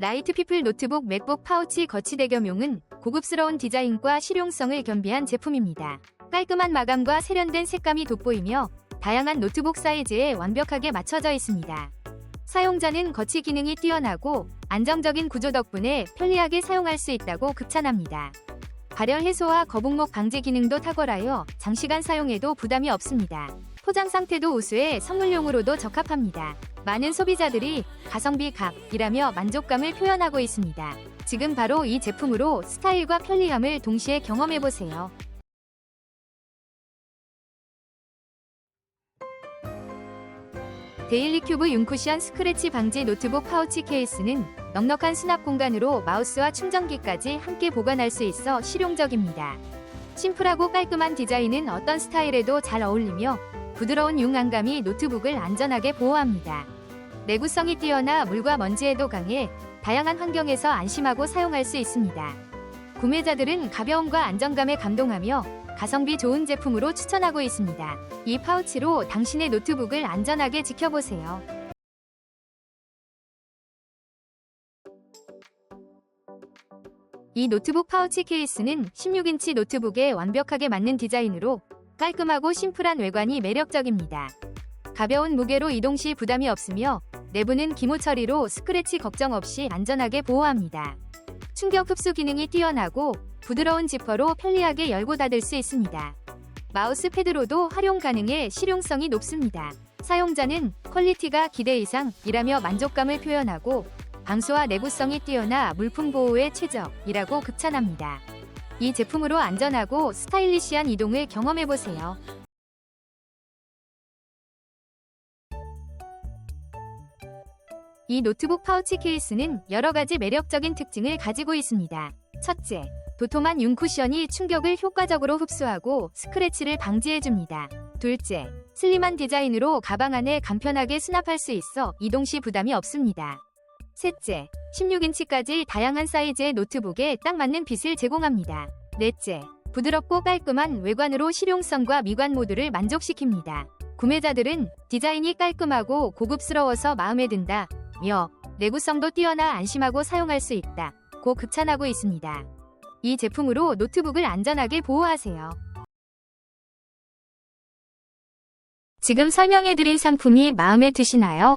라이트 피플 노트북 맥북 파우치 거치대 겸용은 고급스러운 디자인과 실용성을 겸비한 제품입니다. 깔끔한 마감과 세련된 색감이 돋보이며 다양한 노트북 사이즈에 완벽하게 맞춰져 있습니다. 사용자는 거치 기능이 뛰어나고 안정적인 구조 덕분에 편리하게 사용할 수 있다고 극찬합니다. 발열 해소와 거북목 방지 기능도 탁월하여 장시간 사용해도 부담이 없습니다. 포장 상태도 우수해 선물용으로도 적합합니다. 많은 소비자들이 가성비 갑이라며 만족감을 표현하고 있습니다. 지금 바로 이 제품으로 스타일과 편리함을 동시에 경험해보세요. 데일리 큐브 융쿠션 스크래치 방지 노트북 파우치 케이스는 넉넉한 수납 공간으로 마우스와 충전기까지 함께 보관할 수 있어 실용적입니다. 심플하고 깔끔한 디자인은 어떤 스타일에도 잘 어울리며 부드러운 융안감이 노트북을 안전하게 보호합니다. 내구성이 뛰어나 물과 먼지에도 강해 다양한 환경에서 안심하고 사용할 수 있습니다. 구매자들은 가벼움과 안정감에 감동하며 가성비 좋은 제품으로 추천하고 있습니다. 이 파우치로 당신의 노트북을 안전하게 지켜보세요. 이 노트북 파우치 케이스는 16인치 노트북에 완벽하게 맞는 디자인으로 깔끔하고 심플한 외관이 매력적입니다. 가벼운 무게로 이동 시 부담이 없으며 내부는 기모 처리로 스크래치 걱정 없이 안전하게 보호합니다. 충격 흡수 기능이 뛰어나고 부드러운 지퍼로 편리하게 열고 닫을 수 있습니다. 마우스 패드로도 활용 가능해 실용성이 높습니다. 사용자는 퀄리티가 기대 이상이라며 만족감을 표현하고 방수와 내구성이 뛰어나 물품 보호에 최적이라고 극찬합니다. 이 제품으로 안전하고 스타일리시한 이동을 경험해보세요. 이 노트북 파우치 케이스는 여러 가지 매력적인 특징을 가지고 있습니다. 첫째, 도톰한 융쿠션이 충격을 효과적으로 흡수하고 스크래치를 방지해줍니다. 둘째, 슬림한 디자인으로 가방 안에 간편하게 수납할 수 있어 이동 시 부담이 없습니다. 셋째, 16인치까지 다양한 사이즈의 노트북에 딱 맞는 핏을 제공합니다. 넷째, 부드럽고 깔끔한 외관으로 실용성과 미관 모두를 만족시킵니다. 구매자들은 디자인이 깔끔하고 고급스러워서 마음에 든다. 며 내구성도 뛰어나 안심하고 사용할 수 있다. 고 극찬하고 있습니다. 이 제품으로 노트북을 안전하게 보호하세요. 지금 설명해드린 상품이 마음에 드시나요?